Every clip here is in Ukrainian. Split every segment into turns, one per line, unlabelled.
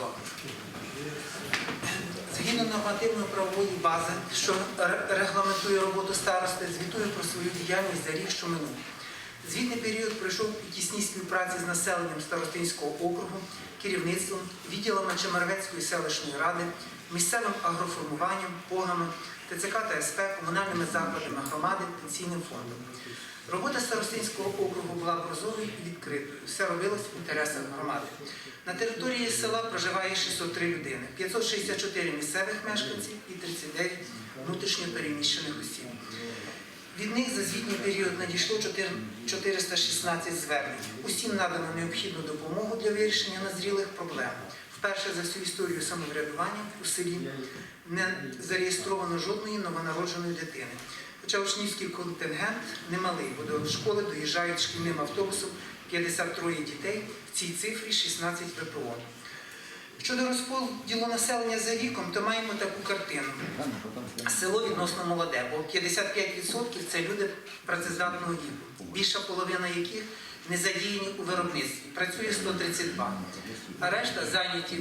слово. Згідно нормативної правової бази, що регламентує роботу старости, звітує про свою діяльність за рік, що минув. Звітний період пройшов у тісній співпраці з населенням Старостинського округу, керівництвом, відділами Чемеровецької селищної ради, місцевим агроформуванням, погами, ТЦК та СП, комунальними закладами громади, пенсійним фондом. Робота Старостинського округу була прозорою і відкритою. Все робилось в інтересах громади. На території села проживає 603 людини, 564 місцевих мешканців і 39 внутрішньо переміщених осіб. Від них за звітній період надійшло 4 416 звернень. Усім надано необхідну допомогу для вирішення назрілих проблем. Вперше за всю історію самоврядування у селі не зареєстровано жодної новонародженої дитини. Хоча учнівський контингент немалий, бо до школи доїжджають шкільним автобусом 53 дітей, в цій цифрі 16 ВПО. Щодо розподілу населення за віком, то маємо таку картину. Село відносно молоде, бо 55% це люди працездатного віку, більша половина яких не задіяні у виробництві. Працює 132, а решта зайняті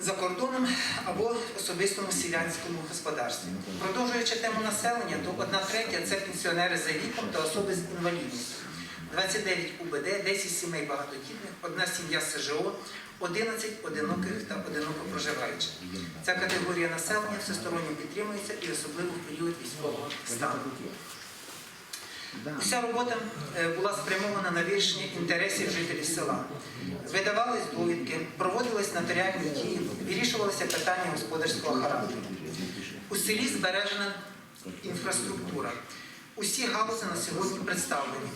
за кордоном або особистому селянському господарстві. Продовжуючи тему населення, то одна третя це пенсіонери за віком та особи з інвалідністю. 29 УБД, 10 сімей багатодітних, одна сім'я СЖО, 11 одиноких та одиноко проживаючих. Ця категорія населення всесторонньо підтримується і особливо в період військового стану. Уся робота е, була спрямована на вирішення інтересів жителів села. Видавались довідки, проводились нотаріальні дії, вирішувалися питання господарського характеру. У селі збережена інфраструктура. Усі галузі на сьогодні представлені: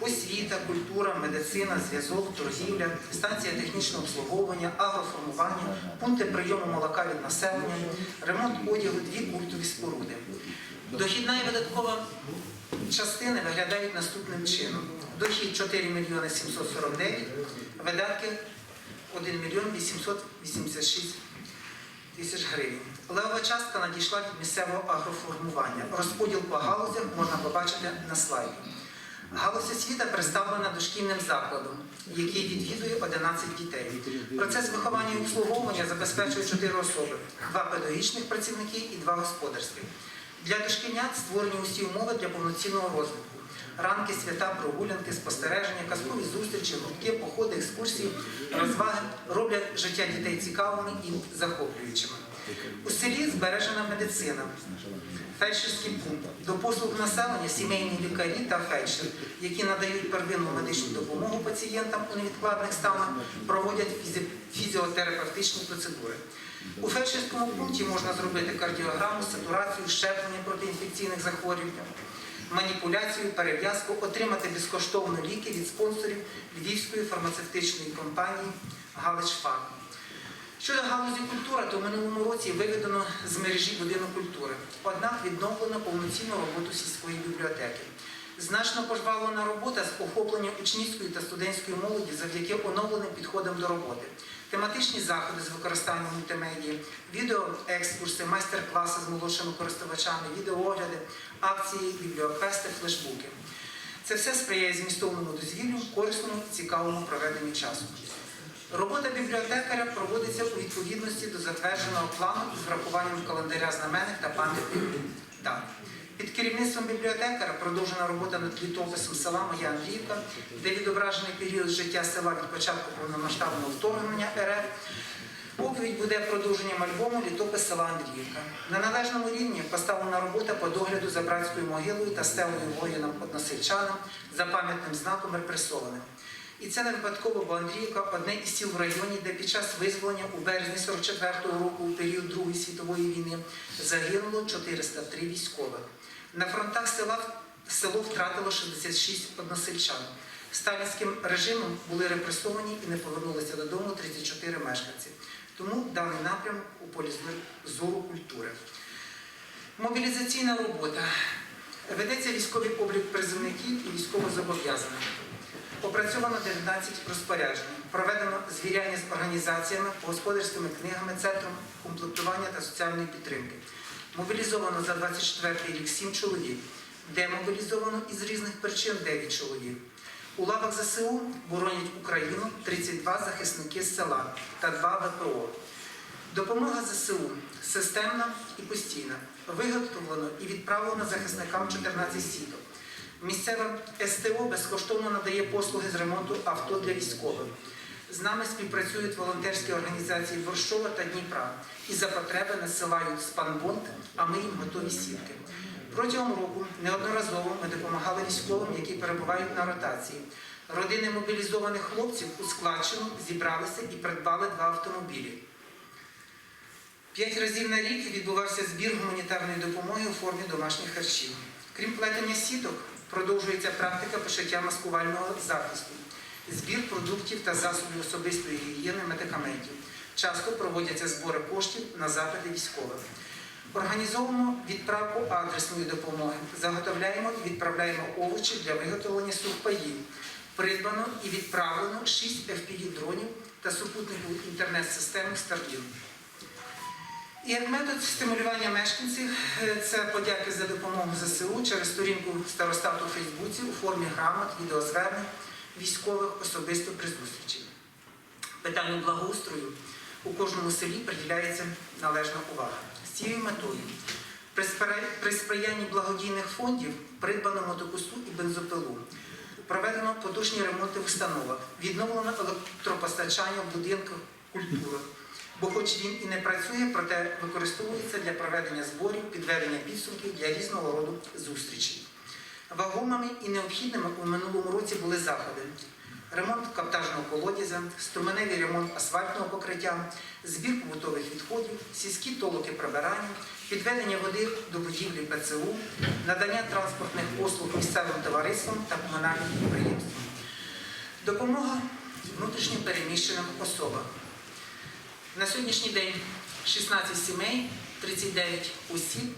освіта, культура, медицина, зв'язок, торгівля, станція технічного обслуговування, агроформування, пункти прийому молока від населення, ремонт одягу, дві культові споруди. Дохідна і видаткова частини виглядають наступним чином. Дохід 4 мільйони 749, видатки 1 мільйон 886 тисяч гривень. Левова частка надійшла від місцевого агроформування. Розподіл по галузях можна побачити на слайді. Галузь освіта представлена дошкільним закладом, який відвідує 11 дітей. Процес виховання і обслуговування забезпечує 4 особи: два педагогічних працівники і два господарських. Для дошкільнят створені усі умови для повноцінного розвитку. Ранки, свята, прогулянки, спостереження, казкові зустрічі, гуртки, походи, екскурсії, розваги роблять життя дітей цікавими і захоплюючими. У селі збережена медицина, фельдшерський пункт. До послуг населення сімейні лікарі та фельдшер, які надають первинну медичну допомогу пацієнтам у невідкладних станах, проводять фізі- фізіотерапевтичні процедури. У фельдшерському пункті можна зробити кардіограму, сатурацію, щеплення проти інфекційних захворювань, маніпуляцію, перев'язку, отримати безкоштовно ліки від спонсорів Львівської фармацевтичної компанії Галичфарм. Щодо галузі культури, то в минулому році виведено з мережі будинок культури. Однак відновлено повноцінну роботу сільської бібліотеки. Значно пожвавлена робота з охопленням учнівської та студентської молоді завдяки оновленим підходам до роботи. Тематичні заходи з використанням мультимедії, відеоекскурси, майстер-класи з молодшими користувачами, відеоогляди, акції, бібліоквести, флешбуки. Це все сприяє змістовному дозвіллю, корисному і цікавому проведенню часу. Робота бібліотекаря проводиться у відповідності до затвердженого плану із врахуванням календаря знаменних та пам'ятних дат. Під керівництвом бібліотекаря продовжена робота над літописом села Моя Андріївка, де відображений період життя села від початку повномасштабного вторгнення РФ. Оповідь буде продовженням альбому Літопис села Андріївка. На належному рівні поставлена робота по догляду за братською могилою та стелою воїнам-односельчанам за пам'ятним знаком репресованим. І це не випадково, бо Андріївка одне із сіл в районі, де під час визволення у березні 44-го року, у період Другої світової війни, загинуло 403 військових. На фронтах села село втратило 66 односельчан. Сталінським режимом були репресовані і не повернулися додому 34 мешканці. Тому даний напрямок у полі зору культури. Мобілізаційна робота. Ведеться військовий облік призовників і військовозобов'язаних. Опрацьовано 19 розпоряджень. Проведено звіряння з організаціями, господарськими книгами, центром комплектування та соціальної підтримки. Мобілізовано за 24 рік 7 чоловік. Демобілізовано із різних причин 9 чоловік. У лавах ЗСУ боронять Україну 32 захисники з села та 2 ВПО. Допомога ЗСУ системна і постійна. Виготовлено і відправлено захисникам 14 сіток. Місцева СТО безкоштовно надає послуги з ремонту авто для військових. З нами співпрацюють волонтерські організації Борщова та Дніпра і за потреби насилають спанбонд, а ми їм готові сітки. Протягом року неодноразово ми допомагали військовим, які перебувають на ротації. Родини мобілізованих хлопців у складчину зібралися і придбали два автомобілі. П'ять разів на рік відбувався збір гуманітарної допомоги у формі домашніх харчів. Крім плетення сіток, продовжується практика пошиття маскувального захисту, збір продуктів та засобів особистої гігієни медикаментів. Часто проводяться збори коштів на запити військових. Організовуємо відправку адресної допомоги, заготовляємо і відправляємо овочі для виготовлення сухпаїв. Придбано і відправлено 6 FPV-дронів та супутникову інтернет-систему Starlink. І як метод стимулювання мешканців е, це подяки за допомогу ЗСУ через сторінку старостату у Фейсбуці у формі грамот, відеозвернень військових особисто при зустрічі. Питанню благоустрою у кожному селі приділяється належна увага. З цією метою при сприянні благодійних фондів придбано мотокосу і бензопилу. Проведено потужні ремонти в установах, відновлено електропостачання в будинках культури. Бо хоч він і не працює, проте використовується для проведення зборів, підведення підсумків для різного роду зустрічей. Вагомими і необхідними у минулому році були заходи. Ремонт каптажного колодязя, струменевий ремонт асфальтного покриття, збір побутових відходів, сільські толоки прибирання, підведення води до будівлі ПЦУ, надання транспортних послуг місцевим товариствам та комунальним підприємствам. Допомога внутрішньо переміщеним особам. На сьогоднішній день 16 сімей, 39 осіб,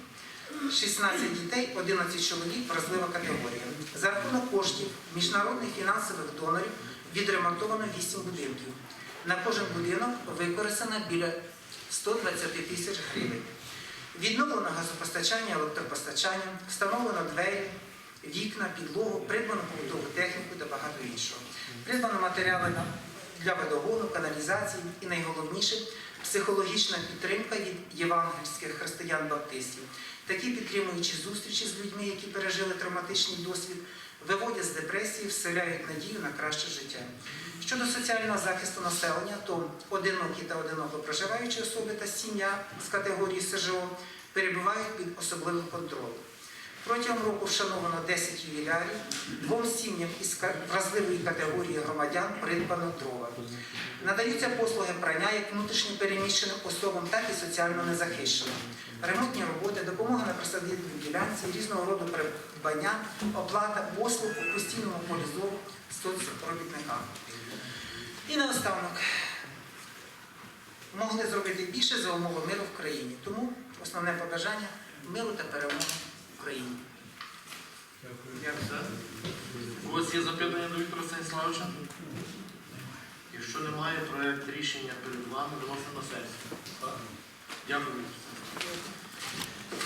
16 дітей, 11 чоловік, вразлива категорія. За рахунок коштів міжнародних фінансових донорів відремонтовано 8 будинків. На кожен будинок використано біля 120 тисяч гривень. Відновлено газопостачання, електропостачання, встановлено двері, вікна, підлогу, придбано побутову техніку та багато іншого. Придбано матеріали для водогону, каналізації і найголовніше психологічна підтримка від євангельських християн-баптистів. Такі підтримуючі зустрічі з людьми, які пережили травматичний досвід, виводять з депресії, вселяють надію на краще життя. Щодо соціального захисту населення, то одинокі та одиноко проживаючі особи та сім'я з категорії СЖО перебувають під особливим контролем. Протягом року вшановано 10 ювілярів, двом сім'ям із вразливої категорії громадян придбано дрова. Надаються послуги прання як внутрішньо переміщеним особам, так і соціально незахищеним. Ремонтні роботи, допомога на присадибній ділянці, різного роду придбання, оплата послуг у постійному полі зору соцробітникам. І наостанок могли зробити більше за умови миру в країні. Тому основне побажання миру та перемоги Україні. Дякую.
У вас є запитання до Віктора Станіславовича? Якщо немає, проєкт рішення перед вами виносимо на сесію. Дякую.